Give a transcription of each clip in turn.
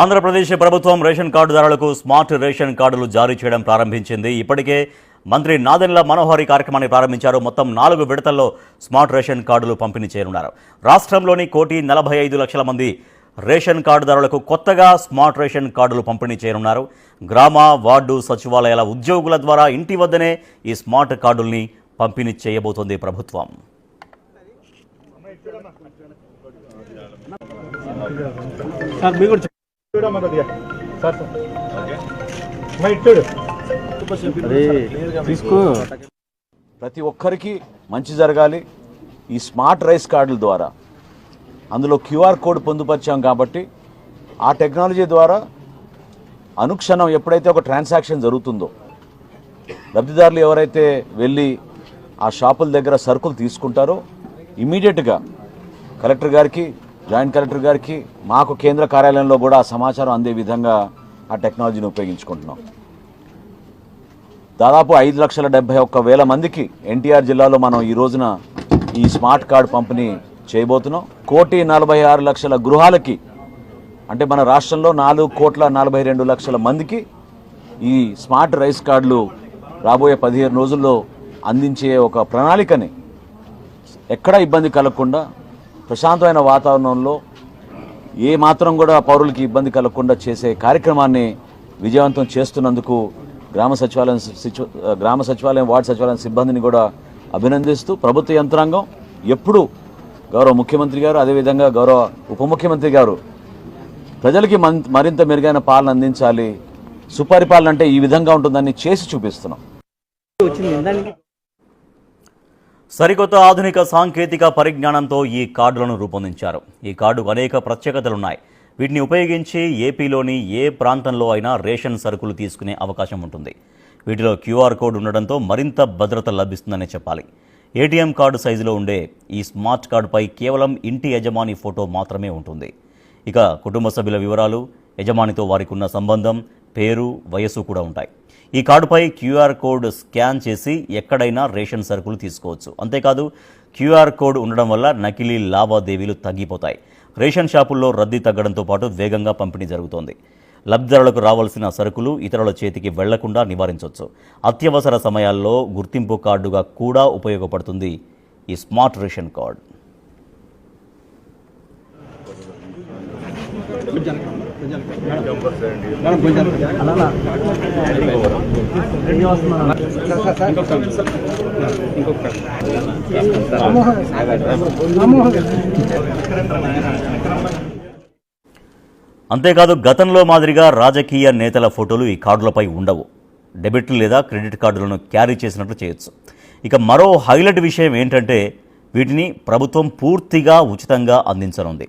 ఆంధ్రప్రదేశ్ ప్రభుత్వం ration కార్డుదారులకు smart ration కార్డులు జారీ చేయడం ప్రారంభించింది. ఇప్పటికే మంత్రి నాదెండ్ల మనోహరి కార్యక్రమాన్ని ప్రారంభించారు. మొత్తం నాలుగు విడతల్లో స్మార్ట్ రేషన్ కార్డులు పంపిణీ చేయనున్నారు. రాష్ట్రంలోని కోటి నలభై ఐదు లక్షల మంది రేషన్ కార్డుదారులకు కొత్తగా స్మార్ట్ రేషన్ కార్డులు పంపిణీ చేయనున్నారు. గ్రామ వార్డు సచివాలయాల ఉద్యోగుల ద్వారా ఇంటి వద్దనే ఈ స్మార్ట్ కార్డుల్ని పంపిణీ చేయబోతోంది ప్రభుత్వం. సార్ కొద్దిగా సార్ సార్. తీసుకో. ప్రతి ఒక్కరికి మంచి జరగాలి. ఈ స్మార్ట్ రైస్ కార్డుల ద్వారా. అందులో క్యూఆర్ కోడ్ పొందుపరిచాం కాబట్టి ఆ టెక్నాలజీ ద్వారా అనుక్షణం ఎప్పుడైతే ఒక ట్రాన్సాక్షన్ జరుగుతుందో లబ్ధిదారులు ఎవరైతే వెళ్ళి ఆ షాపుల దగ్గర సరుకులు తీసుకుంటారో ఇమీడియట్గా కలెక్టర్ గారికి జాయింట్ కలెక్టర్ గారికి మాకు కేంద్ర కార్యాలయంలో కూడా సమాచారం అందే విధంగా ఆ టెక్నాలజీని ఉపయోగించుకుంటున్నాం. దాదాపు ఐదు లక్షల డెబ్బై ఒక్క వేల మందికి ఎన్టీఆర్ జిల్లాలో మనం ఈ రోజున ఈ స్మార్ట్ కార్డు పంపిణీ చేయబోతున్నాం. కోటి నలభై ఆరు లక్షల గృహాలకి అంటే మన రాష్ట్రంలో నాలుగు కోట్ల నలభై రెండు లక్షల మందికి ఈ స్మార్ట్ రైస్ కార్డులు రాబోయే పదిహేను రోజుల్లో అందించే ఒక ప్రణాళికని ఎక్కడా ఇబ్బంది కలగకుండా ప్రశాంతమైన వాతావరణంలో ఏ మాత్రం కూడా పౌరులకి ఇబ్బంది కలగకుండా చేసే కార్యక్రమాన్ని విజయవంతం చేస్తున్నందుకు గ్రామ సచివాలయం గ్రామ సచివాలయం వార్డు సచివాలయం సిబ్బందిని కూడా అభినందిస్తూ ప్రభుత్వ యంత్రాంగం ఎప్పుడు గౌరవ ముఖ్యమంత్రి గారు అదేవిధంగా గౌరవ ఉప ముఖ్యమంత్రి గారు ప్రజలకి మరింత మెరుగైన పాలన అందించాలి. సుపరిపాలన అంటే ఈ విధంగా ఉంటుందని చేసి చూపిస్తున్నాం. సరికొత్త ఆధునిక సాంకేతిక పరిజ్ఞానంతో ఈ కార్డులను రూపొందించారు. ఈ కార్డుకు అనేక ప్రత్యేకతలున్నాయి. వీటిని ఉపయోగించి ఏపీలోని ఏ ప్రాంతంలో అయినా రేషన్ సరుకులు తీసుకునే అవకాశం ఉంటుంది. వీటిలో క్యూఆర్ కోడ్ ఉండడంతో మరింత భద్రత లభిస్తుందనే చెప్పాలి. ఏటీఎం కార్డు సైజులో ఉండే ఈ స్మార్ట్ కార్డుపై కేవలం ఇంటి యజమాని ఫోటో మాత్రమే ఉంటుంది. ఇక కుటుంబ సభ్యుల వివరాలు యజమానితో వారికి ఉన్న సంబంధం పేరు వయస్సు కూడా ఉంటాయి. ఈ కార్డుపై క్యూఆర్ కోడ్ స్కాన్ చేసి ఎక్కడైనా రేషన్ సరుకులు తీసుకోవచ్చు. అంతేకాదు క్యూఆర్ కోడ్ ఉండడం వల్ల నకిలీ లావాదేవీలు తగ్గిపోతాయి. రేషన్ షాపుల్లో రద్దీ తగ్గడంతో పాటు వేగంగా పంపిణీ జరుగుతోంది. లబ్ధిదారులకు రావాల్సిన సరుకులు ఇతరుల చేతికి వెళ్ళకుండా నివారించవచ్చు అత్యవసర సమయాల్లో గుర్తింపు కార్డుగా కూడా ఉపయోగపడుతుంది ఈ స్మార్ట్ రేషన్ కార్డ్. అంతేకాదు గతంలో మాదిరిగా రాజకీయ నేతల ఫోటోలు ఈ కార్డులపై ఉండవు. డెబిట్ లేదా క్రెడిట్ కార్డులను క్యారీ చేసినట్లు చేయొచ్చు. ఇక మరో హైలైట్ విషయం ఏంటంటే వీటిని ప్రభుత్వం పూర్తిగా ఉచితంగా అందించనుంది.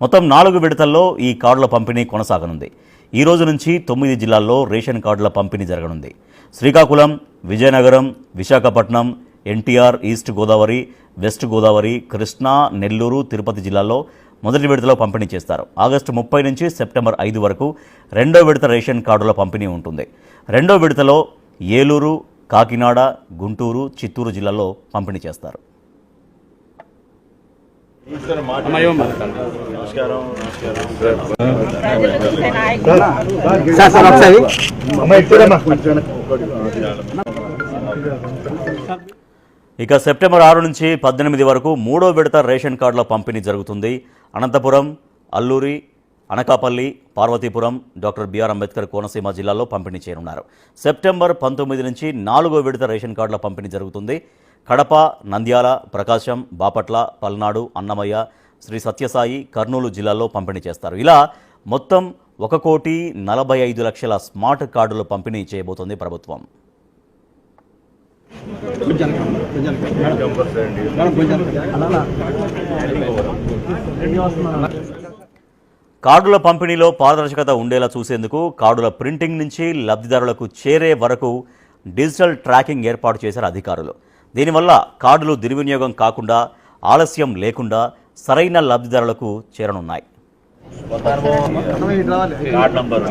మొత్తం నాలుగు విడతల్లో ఈ కార్డుల పంపిణీ కొనసాగనుంది. ఈ రోజు నుంచి తొమ్మిది జిల్లాల్లో రేషన్ కార్డుల పంపిణీ జరగనుంది. Srikakulam Vizianagaram Visakhapatnam NTR east Godavari west Godavari Krishna Nellore Tirupati జిల్లాల్లో మొదటి విడతలో పంపిణీ చేస్తారు. ఆగస్టు ముప్పై నుంచి సెప్టెంబర్ ఐదు వరకు రెండో విడత రేషన్ కార్డుల పంపిణీ ఉంటుంది. రెండో విడతలో ఏలూరు కాకినాడ గుంటూరు చిత్తూరు జిల్లాల్లో పంపిణీ చేస్తారు. ఇక సెప్టెంబర్ ఆరు నుంచి పద్దెనిమిది వరకు మూడో విడత రేషన్ కార్డుల పంపిణీ జరుగుతుంది. అనంతపురం అల్లూరి అనకాపల్లి పార్వతీపురం డాక్టర్ బిఆర్ అంబేద్కర్ కోనసీమ జిల్లాల్లో పంపిణీ చేయనున్నారు. సెప్టెంబర్ పంతొమ్మిది నుంచి నాలుగో విడత రేషన్ కార్డుల పంపిణీ జరుగుతుంది. కడప నంద్యాల ప్రకాశం బాపట్ల పల్నాడు అన్నమయ్య శ్రీ సత్యసాయి కర్నూలు జిల్లాల్లో పంపిణీ చేస్తారు. ఇలా మొత్తం ఒక కోటి నలభై ఐదు లక్షల స్మార్ట్ కార్డులు పంపిణీ చేయబోతోంది ప్రభుత్వం. కార్డుల పంపిణీలో పారదర్శకత ఉండేలా చూసేందుకు కార్డుల ప్రింటింగ్ నుంచి లబ్ధిదారులకు చేరే వరకు డిజిటల్ ట్రాకింగ్ ఏర్పాటు చేశారు అధికారులు. దీనివల్ల కార్డులు దుర్వినియోగం కాకుండా ఆలస్యం లేకుండా సరైన లబ్ధిదారులకు చేరనున్నాయి. Card number.